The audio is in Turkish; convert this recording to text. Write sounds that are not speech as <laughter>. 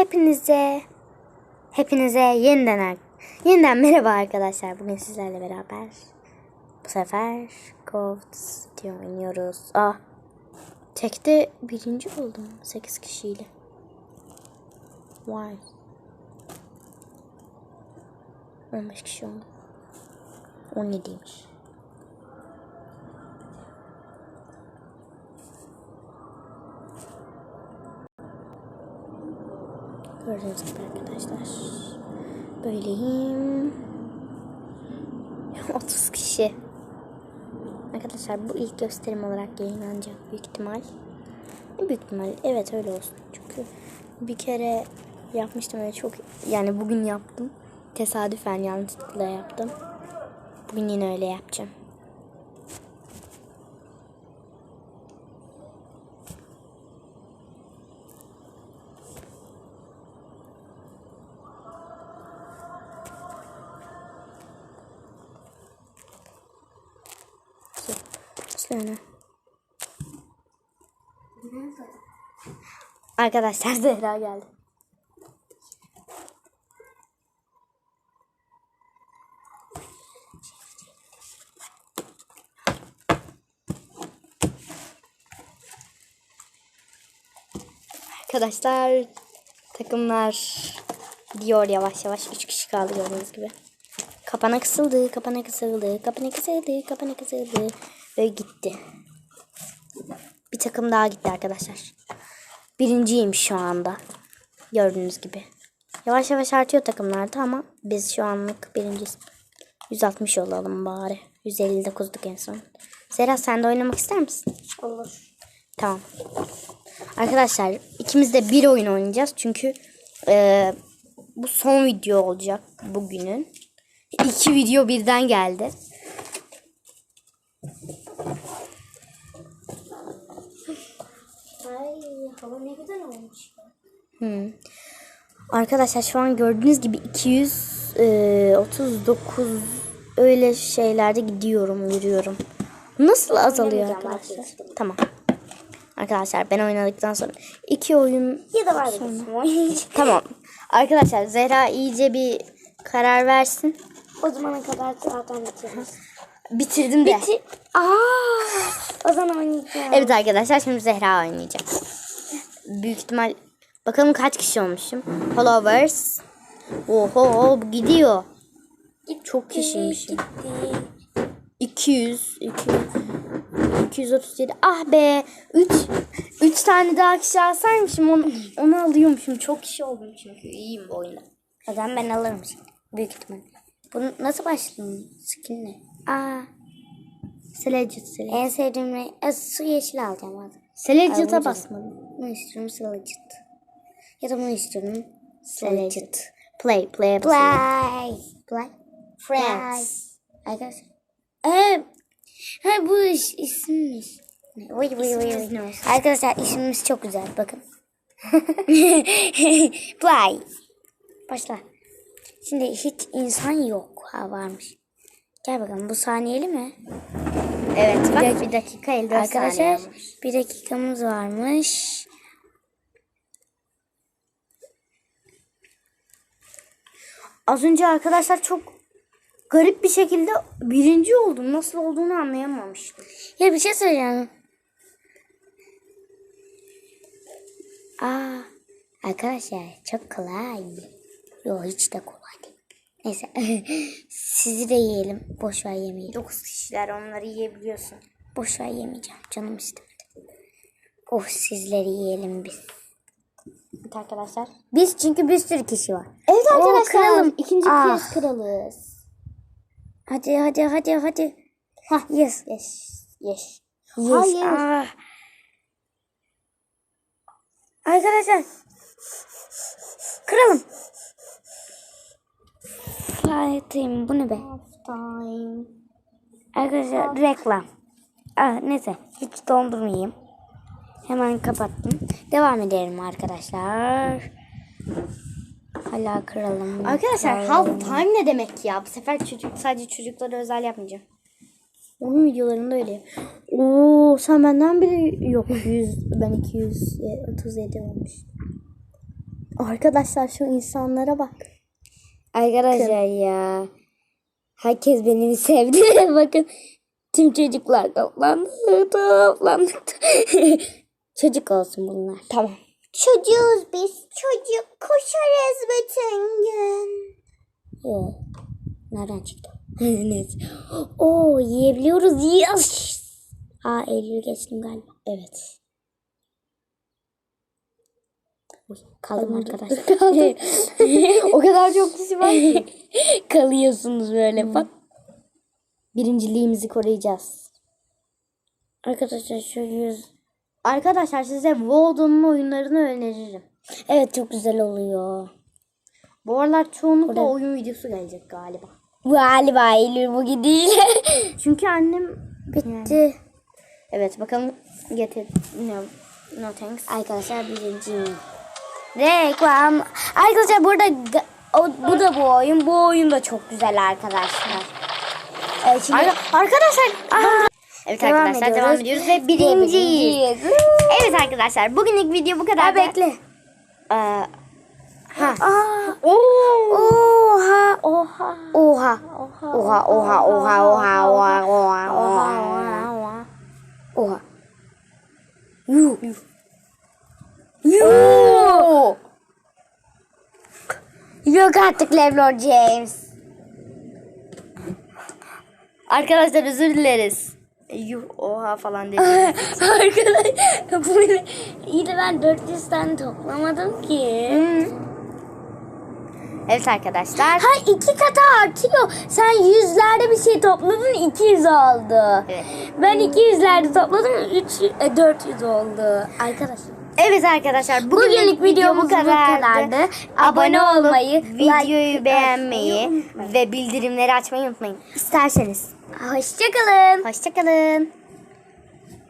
Hepinize hepinize yeniden yeniden <laughs> merhaba arkadaşlar. Bugün sizlerle beraber bu sefer Ghost City oynuyoruz. Ah. Tekte birinci oldum 8 kişiyle. Vay. 15 kişi oldu. 17'ymiş. Gördüğünüz gibi arkadaşlar. Böyleyim. 30 <laughs> kişi. Arkadaşlar bu ilk gösterim olarak yayınlanacak büyük ihtimal. Büyük ihtimal evet öyle olsun. Çünkü bir kere yapmıştım ve çok yani bugün yaptım. Tesadüfen yanlışlıkla yaptım. Bugün yine öyle yapacağım. Şöyle. Arkadaşlar <laughs> Zehra geldi. Arkadaşlar takımlar gidiyor yavaş yavaş. Üç kişi kaldı gördüğünüz gibi. Kapana kısıldı, kapana kısıldı, kapana kısıldı, kapana kısıldı ve gitti. Bir takım daha gitti arkadaşlar. Birinciyim şu anda. Gördüğünüz gibi. Yavaş yavaş artıyor takımlarda ama biz şu anlık birinciyiz. 160 olalım bari. 159'duk en son. Zera sen de oynamak ister misin? Olur. Tamam. Arkadaşlar ikimiz de bir oyun oynayacağız. Çünkü e, bu son video olacak bugünün. İki video birden geldi. Hava ne güzel olmuş. Hmm. Arkadaşlar şu an gördüğünüz gibi 239 öyle şeylerde gidiyorum, yürüyorum. Nasıl azalıyor arkadaşlar? Tamam. Arkadaşlar ben oynadıktan sonra iki oyun Ya da var oynayacağım. <laughs> tamam. Arkadaşlar Zehra iyice bir karar versin. O zamana kadar zaten bitiririz. Bitirdim de. Bitir. Aa, o zaman oynayacağım. Evet arkadaşlar şimdi Zehra oynayacak. Büyük ihtimal bakalım kaç kişi olmuşum. Followers. Oho gidiyor. Çok kişiymişim. Gitti. 200, 200 237. Ah be. 3 3 tane daha kişi alsaymışım onu onu alıyormuşum. Çok kişi oldum çünkü. İyiyim bu oyunda. O zaman ben alırım şimdi. Büyük ihtimal. Bunu nasıl başladın? Skin ne? Aa. Selecit Selecit. En sevdiğim renk. E, su yeşil alacağım hadi. Selecit'e basmadım. Bunu istiyorum sıralıcıt. Ya da bunu istiyorum. Selecit. Play, play, play. Play. Play. Friends. Arkadaşlar. Ee, ha bu iş, ismimiz. Vay vay vay. Vay. Arkadaşlar ismimiz çok güzel bakın. <laughs> Play. Başla. Şimdi hiç insan yok. Ha varmış. Gel bakalım bu saniyeli mi? Evet bak bir dakika 54 Arkadaşlar bir dakikamız varmış. Az önce arkadaşlar çok garip bir şekilde birinci oldum. Nasıl olduğunu anlayamamıştım. Ya bir şey söyleyeceğim. Aa, arkadaşlar çok kolay. Yok hiç de kolay değil. Neyse. <laughs> Sizi de yiyelim. Boş ver yemeği. 9 kişiler onları yiyebiliyorsun. Boş ver yemeyeceğim. Canım istemedi. Oh sizleri yiyelim biz. Evet arkadaşlar. Biz çünkü bir sürü kişi var. Evet Oo, arkadaşlar. kralım. İkinci Ah. kez kralız. Hadi hadi hadi hadi. Hah yes. Yes. Yes. Yes. Hayır. Ah. Arkadaşlar. Kralım. Flytime bu ne be? Time. Arkadaşlar reklam. Ah, neyse hiç dondurmayayım. Hemen kapattım. Devam edelim arkadaşlar. Hala kralım. Arkadaşlar half time ne demek ya? Bu sefer çocuk sadece çocuklara özel yapmayacağım. Onun videolarında öyle. Oo sen benden biri yok <laughs> 100 ben 237 olmuş. Arkadaşlar şu insanlara bak. Arkadaşlar ya. Herkes beni sevdi. <laughs> Bakın tüm çocuklar toplandı. Toplandı. <laughs> Çocuk olsun bunlar. Tamam. Çocuğuz biz. Çocuk koşarız bütün gün. Yok. Nereden çıktı? <laughs> Neyse. Oo yiyebiliyoruz. Yes. Aa Eylül'ü geçtim galiba. Evet. Kaldım arkadaşlar. <laughs> <laughs> o kadar çok kişi var ki. <laughs> Kalıyorsunuz böyle bak. Birinciliğimizi koruyacağız. Arkadaşlar şu yüz. Arkadaşlar size Walden'ın oyunlarını öneririm. Evet çok güzel oluyor. Bu aralar çoğunlukla Orada- oyun videosu gelecek galiba. Galiba Eylül bu gidişle. Çünkü annem Bitti. evet bakalım getir no no thanks. Arkadaşlar birinciyim. Reklam. Arkadaşlar burada o, bu da bu oyun. Bu oyun da çok güzel arkadaşlar. Ee, şimdi Ar- arkadaşlar Evet Devam arkadaşlar ediyoruz. devam ediyoruz ve birinciyiz. Evet arkadaşlar bugünlük video bu kadar. Ha, bekle. Ee, Ha. oo. Oha. Oha. Oha. Oha. Oha oha oha oha oha oha oha. oha. Oha. Yuh. Oo. Yok artık LeBron James. Arkadaşlar özür dileriz. Yuh oha falan dedim. <laughs> Arkadaşlar <laughs> bu ne? iyi de ben 400 tane toplamadım ki. Evet arkadaşlar. Ha iki katı artıyor. Sen yüzlerde bir şey topladın 200 oldu. Evet. Ben 200'lerde topladım 3 400 oldu. Arkadaşlar. Evet arkadaşlar bugünlük, Bugünlük videomuz bu kadardı. Abone Abone olmayı, videoyu like beğenmeyi ve bildirimleri açmayı unutmayın. İsterseniz. Hoşçakalın. Hoşçakalın.